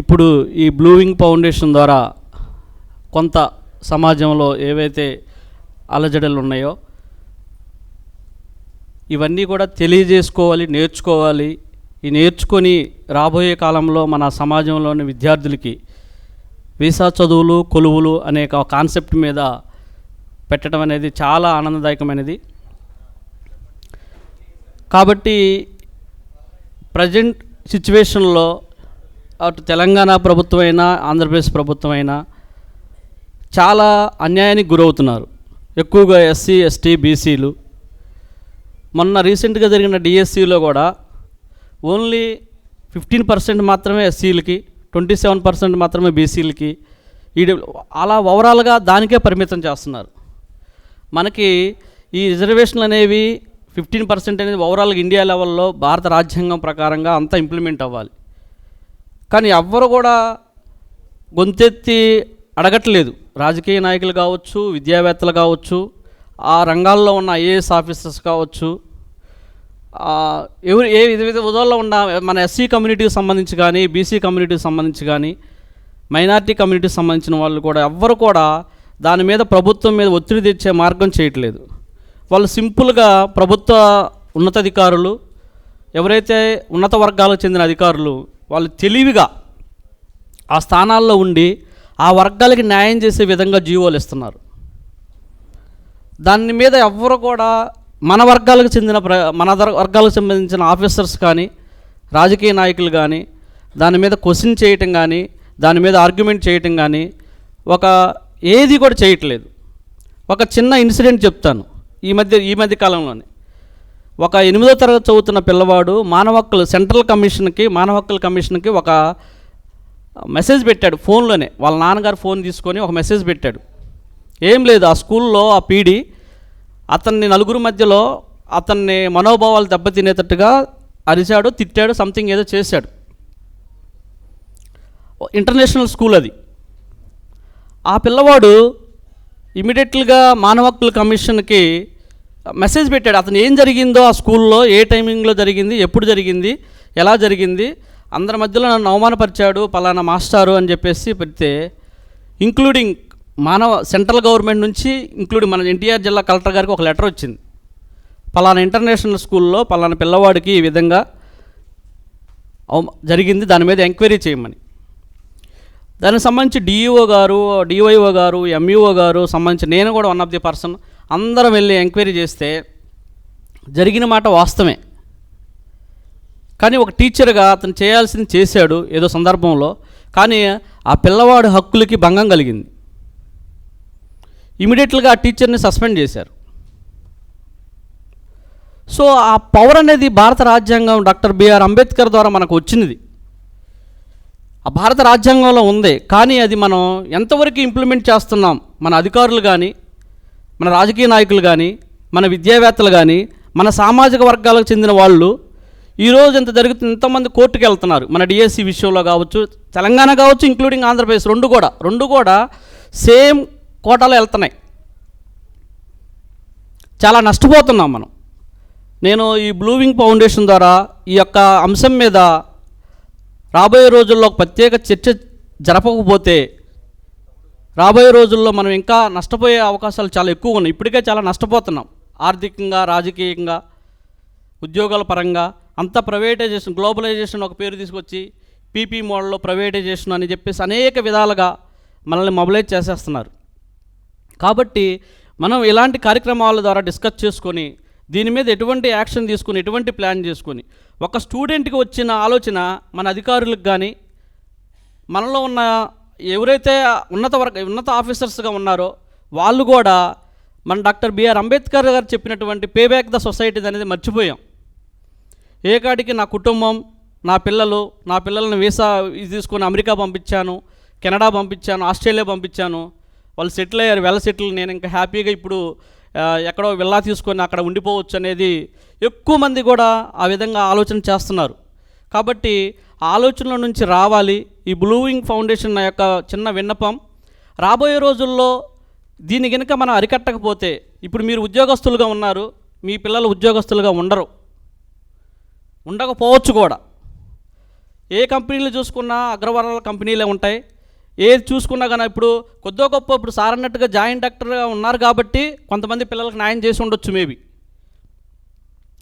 ఇప్పుడు ఈ బ్లూవింగ్ ఫౌండేషన్ ద్వారా కొంత సమాజంలో ఏవైతే అలజడలు ఉన్నాయో ఇవన్నీ కూడా తెలియజేసుకోవాలి నేర్చుకోవాలి. ఈ నేర్చుకొని రాబోయే కాలంలో మన సమాజంలోని విద్యార్థులకి వీసా చదువులు కొలువులు అనే కాన్సెప్ట్ మీద పెట్టడం అనేది చాలా ఆనందదాయకమైనది. కాబట్టి ప్రజెంట్ సిచ్యువేషన్లో అటు తెలంగాణ ప్రభుత్వం అయినా ఆంధ్రప్రదేశ్ ప్రభుత్వం అయినా చాలా అన్యాయానికి గురవుతున్నారు. ఎక్కువగా ఎస్సీ ఎస్టీ బీసీలు. మొన్న రీసెంట్గా జరిగిన డిఎస్సిలో కూడా ఓన్లీ ఫిఫ్టీన్ పర్సెంట్ మాత్రమే ఎస్సీలకి ట్వంటీ సెవెన్ పర్సెంట్ మాత్రమే బీసీలకి ఈ అలా ఓవరాల్గా దానికే పరిమితం చేస్తున్నారు. మనకి ఈ రిజర్వేషన్లు అనేవి ఫిఫ్టీన్ పర్సెంట్ అనేది ఓవరాల్గా ఇండియా లెవెల్లో భారత రాజ్యాంగం ప్రకారంగా అంతా ఇంప్లిమెంట్ అవ్వాలి. కానీ ఎవ్వరు కూడా గొంతెత్తి అడగట్లేదు. రాజకీయ నాయకులు కావచ్చు విద్యావేత్తలు కావచ్చు ఆ రంగాల్లో ఉన్న ఐఏఎస్ ఆఫీసర్స్ కావచ్చు ఎవరు ఏ విధ విధ ఉదాల్లో ఉన్న మన ఎస్సీ కమ్యూనిటీకి సంబంధించి కానీ బీసీ కమ్యూనిటీకి సంబంధించి కానీ మైనార్టీ కమ్యూనిటీకి సంబంధించిన వాళ్ళు కూడా ఎవ్వరు కూడా దాని మీద ప్రభుత్వం మీద ఒత్తిడి తెచ్చే మార్గం చేయట్లేదు. వాళ్ళు సింపుల్గా ప్రభుత్వ ఉన్నతాధికారులు ఎవరైతే ఉన్నత వర్గాలకు చెందిన అధికారులు వాళ్ళు తెలివిగా ఆ స్థానాల్లో ఉండి ఆ వర్గాలకి న్యాయం చేసే విధంగా జీవోలు ఇస్తున్నారు. దాని మీద ఎవ్వరు కూడా మన వర్గాలకు చెందిన ప్ర మన వర్గాలకు సంబంధించిన ఆఫీసర్స్ కానీ రాజకీయ నాయకులు కానీ దాని మీద క్వశ్చన్ చేయటం కానీ దాని మీద ఆర్గ్యుమెంట్ చేయటం కానీ ఒక ఏది కూడా చేయట్లేదు. ఒక చిన్న ఇన్సిడెంట్ చెప్తాను ఈ మధ్య ఈ మధ్య కాలంలోనే. ఒక ఎనిమిదో తరగతి చదువుతున్న పిల్లవాడు మానవ హక్కులు సెంట్రల్ కమిషన్కి మానవ హక్కుల కమిషన్కి ఒక మెసేజ్ పెట్టాడు ఫోన్లోనే. వాళ్ళ నాన్నగారు ఫోన్ తీసుకొని ఒక మెసేజ్ పెట్టాడు. ఏం లేదు ఆ స్కూల్లో ఆ పీడి అతన్ని నలుగురు మధ్యలో అతన్ని మనోభావాలు దెబ్బతినేటట్టుగా అరిచాడు తిట్టాడు సంథింగ్ ఏదో చేశాడు. ఇంటర్నేషనల్ స్కూల్ అది. ఆ పిల్లవాడు ఇమీడియట్గా మానవ హక్కుల కమిషన్కి మెసేజ్ పెట్టాడు. అతను ఏం జరిగిందో ఆ స్కూల్లో ఏ టైమింగ్లో జరిగింది ఎప్పుడు జరిగింది ఎలా జరిగింది అందరి మధ్యలో నన్ను అవమానపరిచాడు పలానా మాస్టారు అని చెప్పేసి పెడితే ఇంక్లూడింగ్ మానవ సెంట్రల్ గవర్నమెంట్ నుంచి ఇంక్లూడింగ్ మన ఎన్టీఆర్ జిల్లా కలెక్టర్ గారికి ఒక లెటర్ వచ్చింది. పలానా ఇంటర్నేషనల్ స్కూల్లో పలానా పిల్లవాడికి ఈ విధంగా జరిగింది దాని మీద ఎంక్వైరీ చేయమని. దానికి సంబంధించి డిఈఓ గారు డివైఓ గారు ఎంఈఓ గారు సంబంధించి నేను కూడా వన్ ఆఫ్ ది పర్సన్ అందరం వెళ్ళి ఎంక్వైరీ చేస్తే జరిగిన మాట వాస్తవమే. కానీ ఒక టీచర్గా అతను చేయాల్సింది చేశాడు ఏదో సందర్భంలో కానీ ఆ పిల్లవాడు హక్కులకి భంగం కలిగింది. ఇమీడియట్గా ఆ టీచర్ని సస్పెండ్ చేశారు. సో ఆ పవర్ అనేది భారత రాజ్యాంగం డాక్టర్ బిఆర్ అంబేద్కర్ ద్వారా మనకు వచ్చినది ఆ భారత రాజ్యాంగంలో ఉంది కానీ అది మనం ఎంతవరకు ఇంప్లిమెంట్ చేస్తున్నాం మన అధికారులు కానీ మన రాజకీయ నాయకులు కానీ మన విద్యావేత్తలు కానీ మన సామాజిక వర్గాలకు చెందిన వాళ్ళు ఈరోజు ఇంత జరుగుతుంది ఇంతమంది కోర్టుకు వెళ్తున్నారు. మన డిఎస్సి విషయంలో కావచ్చు తెలంగాణ కావచ్చు ఇంక్లూడింగ్ ఆంధ్రప్రదేశ్ రెండు కూడా. రెండు కూడా సేమ్ కోటాలో వెళ్తున్నాయి. చాలా నష్టపోతున్నాం మనం. నేను ఈ బ్లూవింగ్ ఫౌండేషన్ ద్వారా ఈ యొక్క అంశం మీద రాబోయే రోజుల్లో ఒక ప్రత్యేక చర్చ జరపకపోతే రాబోయే రోజుల్లో మనం ఇంకా నష్టపోయే అవకాశాలు చాలా ఎక్కువ ఉన్నాయి. ఇప్పటికే చాలా నష్టపోతున్నాం. ఆర్థికంగా రాజకీయంగా ఉద్యోగాల పరంగా అంతా ప్రైవేటైజేషన్ గ్లోబలైజేషన్ ఒక పేరు తీసుకొచ్చి పీపీ మోడల్లో ప్రైవేటైజేషన్ అని చెప్పేసి అనేక విధాలుగా మనల్ని మొబలైజ్ చేసేస్తున్నారు. కాబట్టి మనం ఇలాంటి కార్యక్రమాల ద్వారా డిస్కస్ చేసుకొని దీని మీద ఎటువంటి యాక్షన్ తీసుకొని ఎటువంటి ప్లాన్ చేసుకొని ఒక స్టూడెంట్కి వచ్చిన ఆలోచన మన అధికారులకు కానీ మనలో ఉన్న ఎవరైతే ఉన్నత వర్గ ఉన్నత ఆఫీసర్స్గా ఉన్నారో వాళ్ళు కూడా మన డాక్టర్ బిఆర్ అంబేద్కర్ గారు చెప్పినటువంటి పే బ్యాక్ ద సొసైటీ అనేది మర్చిపోయాం. ఏ కాడికి నా కుటుంబం నా పిల్లలు నా పిల్లల్ని వీసా తీసుకొని అమెరికా పంపించాను కెనడా పంపించాను ఆస్ట్రేలియా పంపించాను. వాళ్ళు సెటిల్ అయ్యారు వెళ్ళ సెటిల్ నేను ఇంకా హ్యాపీగా ఇప్పుడు ఎక్కడో వెళ్ళా తీసుకొని అక్కడ ఉండిపోవచ్చు అనేది ఎక్కువ మంది కూడా ఆ విధంగా ఆలోచన చేస్తున్నారు. కాబట్టి ఆలోచనల నుంచి రావాలి. ఈ బ్లూయింగ్ ఫౌండేషన్ నా యొక్క చిన్న విన్నపం. రాబోయే రోజుల్లో దీని కనుక మనం అరికట్టకపోతే ఇప్పుడు మీరు ఉద్యోగస్తులుగా ఉన్నారు మీ పిల్లలు ఉద్యోగస్తులుగా ఉండరు. ఉండకపోవచ్చు కూడా. ఏ కంపెనీలు చూసుకున్నా అగ్రవర్ణాల కంపెనీలే ఉంటాయి. ఏది చూసుకున్నా కానీ ఇప్పుడు కొద్దో గొప్ప ఇప్పుడు సార్ అన్నట్టుగా జాయింట్ డాక్టర్గా ఉన్నారు కాబట్టి కొంతమంది పిల్లలకు న్యాయం చేసి ఉండొచ్చు మేబీ.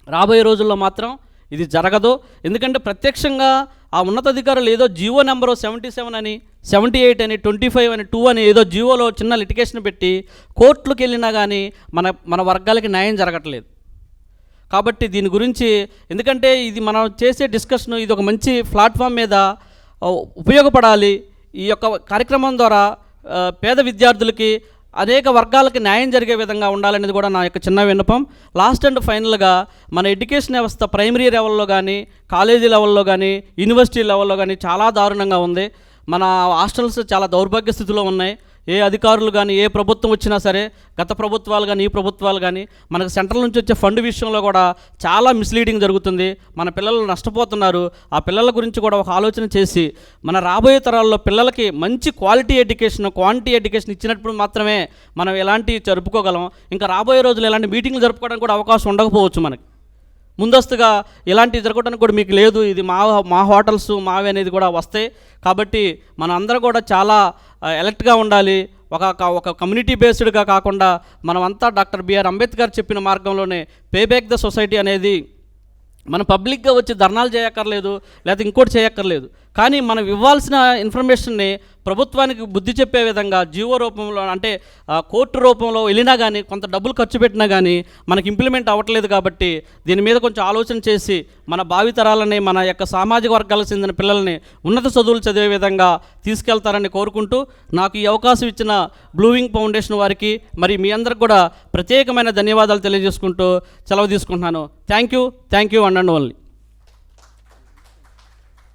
రాబోయే రోజుల్లో మాత్రం ఇది జరగదు. ఎందుకంటే ప్రత్యక్షంగా ఆ ఉన్నతాధికారులు ఏదో జియో నెంబరు సెవెంటీ సెవెన్ అని సెవెంటీ ఎయిట్ అని ట్వంటీ ఫైవ్ అని టూ అని ఏదో జియోలో చిన్న లిటికేషన్ పెట్టి కోర్టులకు వెళ్ళినా కానీ మన మన వర్గాలకి న్యాయం జరగట్లేదు. కాబట్టి దీని గురించి ఎందుకంటే ఇది మనం చేసే డిస్కషన్ ఇది ఒక మంచి ప్లాట్ఫామ్ మీద ఉపయోగపడాలి. ఈ యొక్క కార్యక్రమం ద్వారా పేద విద్యార్థులకి అనేక వర్గాలకి న్యాయం జరిగే విధంగా ఉండాలనేది కూడా నా యొక్క చిన్న విన్నపం. లాస్ట్ అండ్ ఫైనల్గా మన ఎడ్యుకేషన్ వ్యవస్థ ప్రైమరీ లెవెల్లో కానీ కాలేజీ లెవెల్లో కానీ యూనివర్సిటీ లెవెల్లో కానీ చాలా దారుణంగా ఉంది. మన హాస్టల్స్ చాలా దౌర్భాగ్య స్థితిలో ఉన్నాయి. ఏ అధికారులు కానీ ఏ ప్రభుత్వం వచ్చినా సరే గత ప్రభుత్వాలు కానీ ఈ ప్రభుత్వాలు కానీ మనకు సెంట్రల్ నుంచి వచ్చే ఫండ్ విషయంలో కూడా చాలా మిస్లీడింగ్ జరుగుతుంది. మన పిల్లలు నష్టపోతున్నారు. ఆ పిల్లల గురించి కూడా ఒక ఆలోచన చేసి మన రాబోయే తరాల్లో పిల్లలకి మంచి క్వాలిటీ ఎడ్యుకేషన్ క్వాంటిటీ ఎడ్యుకేషన్ ఇచ్చినప్పుడు మాత్రమే మనం ఎలాంటి జరుపుకోగలం. ఇంకా రాబోయే రోజులు ఎలాంటి మీటింగ్లు జరుపుకోవడానికి కూడా అవకాశం ఉండకపోవచ్చు మనకి. ముందస్తుగా ఇలాంటివి జరగడానికి కూడా మీకు లేదు. ఇది మా మా హోటల్స్ మావి అనేది కూడా వస్తాయి. కాబట్టి మన అందరం కూడా చాలా ఎలర్ట్గా ఉండాలి. ఒక ఒక- కమ్యూనిటీ బేస్డ్గా కాకుండా మనమంతా డాక్టర్ బిఆర్ అంబేద్కర్ చెప్పిన మార్గంలోనే పే బ్యాక్ ద సొసైటీ అనేది మనం పబ్లిక్గా వచ్చి ధర్నాలు చేయక్కర్లేదు లేకపోతే ఇంకోటి చేయక్కర్లేదు. కానీ మనం ఇవ్వాల్సిన ఇన్ఫర్మేషన్ని ప్రభుత్వానికి బుద్ధి చెప్పే విధంగా జీవో రూపంలో అంటే కోర్టు రూపంలో వెళ్ళినా కానీ కొంత డబ్బులు ఖర్చు పెట్టినా కానీ మనకి ఇంప్లిమెంట్ అవ్వట్లేదు కాబట్టి దీని మీద కొంచెం ఆలోచన చేసి మన భావితరాలని మన యొక్క సామాజిక వర్గాలకు చెందిన పిల్లల్ని ఉన్నత చదువులు చదివే విధంగా తీసుకెళ్తారని కోరుకుంటూ నాకు ఈ అవకాశం ఇచ్చిన బ్లూవింగ్ ఫౌండేషన్ వారికి మరి మీ అందరికి కూడా ప్రత్యేకమైన ధన్యవాదాలు తెలియజేసుకుంటూ సెలవు తీసుకుంటున్నాను. Thank you thank you and and only